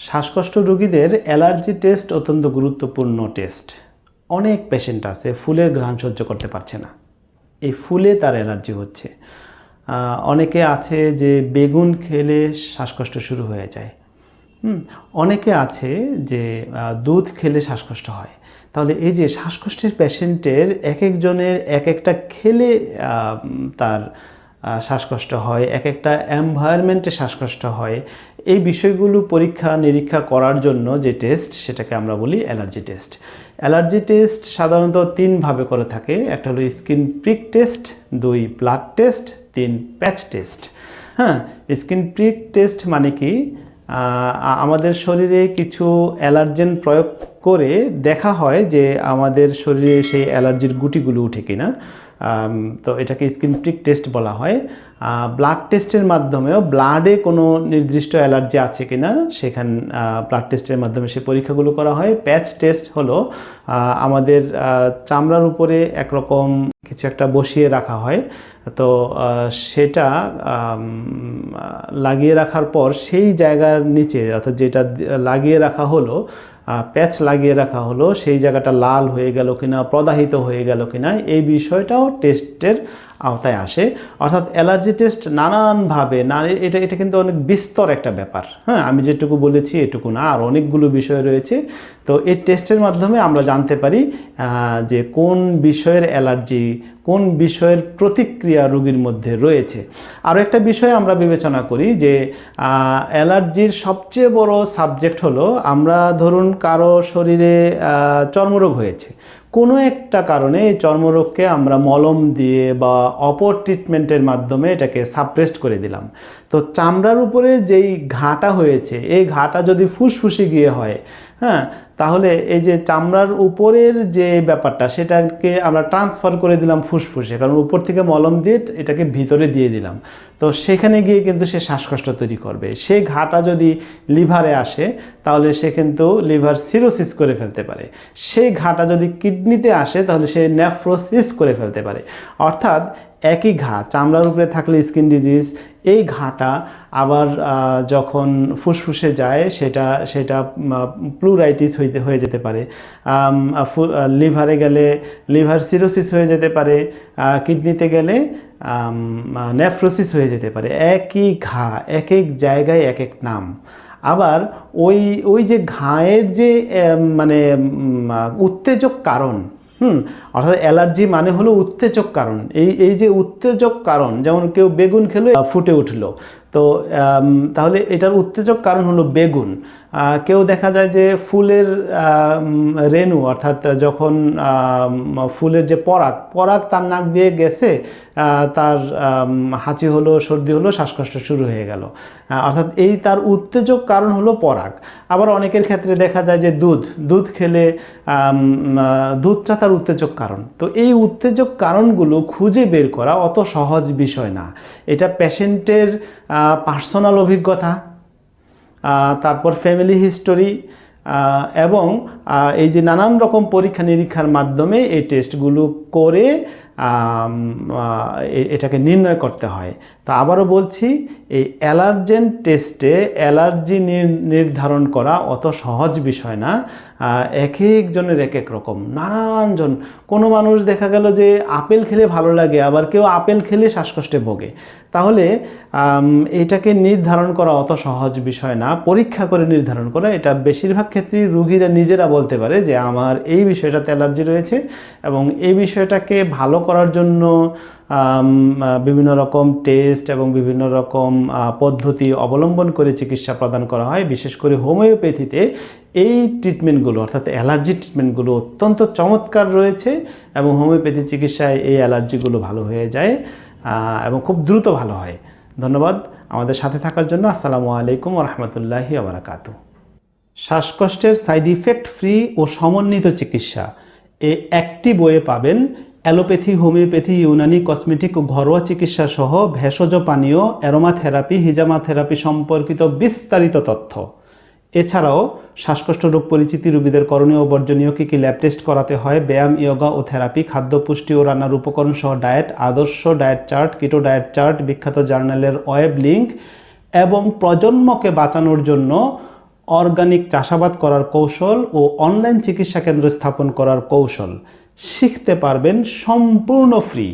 শ্বাসকষ্ট রোগীদের allergy test অত্যন্ত গুরুত্বপূর্ণ টেস্ট। অনেক পেশেন্ট আছে, ফুলের ঘ্রাণ সহ্য করতে পারছে না। এই ফুলে তার অ্যালার্জি হচ্ছে। অনেকে আছে যে বেগুন খেলে শ্বাসকষ্ট শুরু হয়ে যায়। হুম, অনেকে আছে যে দুধ খেলে শ্বাসকষ্ট হয়। তাহলে এই যে শ্বাসকষ্টের পেশেন্টের এক একজনের এক একটা খেলে তার শ্বাসকষ্ট হয় এক একটা এনভায়রনমেন্টে শ্বাসকষ্ট হয় এই বিষয়গুলো পরীক্ষা, নিরীক্ষা করার জন্য যে টেস্ট সেটাকে আমরা বলি অ্যালার্জি টেস্ট অ্যালার্জি টেস্ট সাধারণত তিনভাবে করে থাকে। একটা হলো স্কিন প্রিক টেস্ট দুই ব্লাড টেস্ট তিন প্যাচ টেস্ট হ্যাঁ স্কিন প্রিক টেস্ট মানে কি? আমাদের শরীরে কিছু অ্যালার্জেন প্রয়োগ করে দেখা হয় যে আমাদের শরীরে সেই অ্যালার্জির গুটিগুলো উঠে কিনা। তো এটাকে স্কিন প্রিক টেস্ট বলা হয়। ব্লাড টেস্টের মাধ্যমেও ব্লাডে কোনো নির্দিষ্ট অ্যালার্জি আছে কিনা সেখান ব্লাড টেস্টের মাধ্যমে সে পরীক্ষাগুলো করা হয়। প্যাচ টেস্ট হলো আমাদের চামড়ার উপরে একরকম কিছু একটা বসিয়ে রাখা হয়। তো সেটা লাগিয়ে রাখার পর সেই জায়গার নিচে অর্থাৎ যেটা লাগিয়ে রাখা হলো প্যাচ লাগিয়ে রাখা হলো, সেই জায়গাটা লাল হয়ে গেল কিনা, প্রদাহিত হয়ে গেল কিনা, এই বিষয়টাও টেস্টের আওতায় আসে। অর্থাৎ অ্যালার্জি টেস্ট নানানভাবে না এটা এটা কিন্তু অনেক বিস্তর একটা ব্যাপার। হ্যাঁ আমি যেটুকু বলেছি এটুকু না, আর অনেকগুলো বিষয় রয়েছে। তো এই টেস্টের মাধ্যমে আমরা জানতে পারি যে কোন বিষয়ের অ্যালার্জি, কোন বিষয়ের প্রতিক্রিয়া রোগীর মধ্যে রয়েছে। আরও একটা বিষয় আমরা বিবেচনা করি যে অ্যালার্জির সবচেয়ে বড় সাবজেক্ট হলো, আমরা ধরুন কারও শরীরে চর্মরোগ হয়েছে। কোনো একটা কারণে এই চর্মরোগকে আমরা মলম দিয়ে বা অপর ট্রিটমেন্টের মাধ্যমে এটাকে সাপ্রেস্ট করে দিলাম। তো চামড়ার উপরে যেই ঘাটা হয়েছে, এই ঘাটা যদি ফুসফুসে গিয়ে হয় হ্যাঁ তাহলে এই যে চামড়ার উপরের যে ব্যাপারটা, সেটাকে আমরা ট্রান্সফার করে দিলাম ফুসফুসে, কারণ উপর থেকে মলম দিয়ে এটাকে ভিতরে দিয়ে দিলাম। তো সেখানে গিয়ে কিন্তু সে শ্বাসকষ্ট তৈরি করবে। সে ঘাটা যদি লিভারে আসে, তাহলে সে কিন্তু লিভার সিরোসিস করে ফেলতে পারে। সেই ঘাটা যদি কিডনিতে আসে, তাহলে সে নেফ্রোসিস করে ফেলতে পারে। অর্থাৎ একই ঘা, চামড়ার উপরে থাকলে স্কিন ডিজিজ এই ঘাটা আবার যখন ফুসফুসে যায়, সেটা সেটা প্লুরাইটিস হইতে, হয়ে যেতে পারে। লিভারে গেলে লিভার সিরোসিস হয়ে যেতে পারে কিডনিতে গেলে নেফ্রোসিস হয়ে যেতে পারে। একই ঘা এক এক জায়গায় এক এক নাম। আবার ওই ওই যে ঘায়ের যে মানে উত্তেজক কারণ, হুম, অর্থাৎ অ্যালার্জি মানে হলো উত্তেজক কারণ। এই এই যে উত্তেজক কারণ, যেমন কেউ বেগুন খেলে, ফুটে উঠল। তো তাহলে এটার উত্তেজক কারণ হলো বেগুন। কেউ দেখা যায় যে ফুলের রেণু অর্থাৎ যখন ফুলের যে পরাগ পরাগ তার নাক দিয়ে গেছে তার হাঁচি হলো, সর্দি হলো, শ্বাসকষ্ট শুরু হয়ে গেল। অর্থাৎ এই তার উত্তেজক কারণ হলো পরাগ। আবার অনেকের ক্ষেত্রে দেখা যায় যে দুধ দুধ খেলে দুধটা তার উত্তেজক কারণ। তো এই উত্তেজক কারণগুলো খুঁজে বের করা অত সহজ বিষয় না। এটা পেশেন্টের পার্সোনাল অভিজ্ঞতা তারপর ফ্যামিলি হিস্টোরি এবং এই যে নানান রকম পরীক্ষা নিরীক্ষার মাধ্যমে এই টেস্টগুলো করে এটাকে নির্ণয় করতে হয়। তো আবারও বলছি, এই অ্যালার্জেন টেস্টে অ্যালার্জি নির- নির্ধারণ করা অত সহজ বিষয় না। এক একজনের এক এক রকম নানানজন কোনো মানুষ দেখা গেল যে আপেল খেলে ভালো লাগে, আবার কেউ আপেল খেলে শ্বাসকষ্টে ভোগে। তাহলে এটাকে নির্ধারণ করা অত সহজ বিষয় না। পরীক্ষা করে নির্ধারণ করা। এটা বেশিরভাগ ক্ষেত্রেই রুগীরা নিজেরা বলতে পারে যে, আমার এই বিষয়টাতে অ্যালার্জি রয়েছে এবং এই বিষয়টাকে ভালো করার জন্য বিভিন্ন রকম টেস্ট এবং বিভিন্ন রকম পদ্ধতি অবলম্বন করে চিকিৎসা প্রদান করা হয়। বিশেষ করে হোমিওপ্যাথিতে এই ট্রিটমেন্টগুলো অর্থাৎ অ্যালার্জি ট্রিটমেন্টগুলো অত্যন্ত চমৎকার রয়েছে এবং হোমিওপ্যাথি চিকিৎসায় এই অ্যালার্জিগুলো ভালো হয়ে যায় এবং খুব দ্রুত ভালো হয়। ধন্যবাদ আমাদের সাথে থাকার জন্য। আসসালামু আলাইকুম রহমতুল্লাহি আবরাকাতু শ্বাসকষ্টের সাইড ইফেক্ট ফ্রি ও সমন্বিত চিকিৎসা। এ একটি বইয়ে পাবেন অ্যালোপ্যাথি, হোমিওপ্যাথি, ইউনানি কসমেটিক ও ঘরোয়া চিকিৎসা সহ ভেষজ পানীয় অ্যারোমা থেরাপি হিজামা থেরাপি সম্পর্কিত বিস্তারিত তথ্য। এছাড়াও, শ্বাসকষ্ট রোগ পরিচিতি রোগীদের করণীয় বর্জনীয় কী কী ল্যাব টেস্ট করাতে হয়, ব্যায়াম, ইয়োগা ও থেরাপি, খাদ্য পুষ্টি ও রান্নার উপকরণ সহ ডায়েট, আদর্শ diet chart, keto diet chart, বিখ্যাত জার্নালের ওয়েব লিঙ্ক এবং প্রজন্মকে বাঁচানোর জন্য অর্গানিক চাষাবাদ করার কৌশল ও অনলাইন চিকিৎসা কেন্দ্র স্থাপন করার কৌশল। শিখতে পারবেন সম্পূর্ণ ফ্রি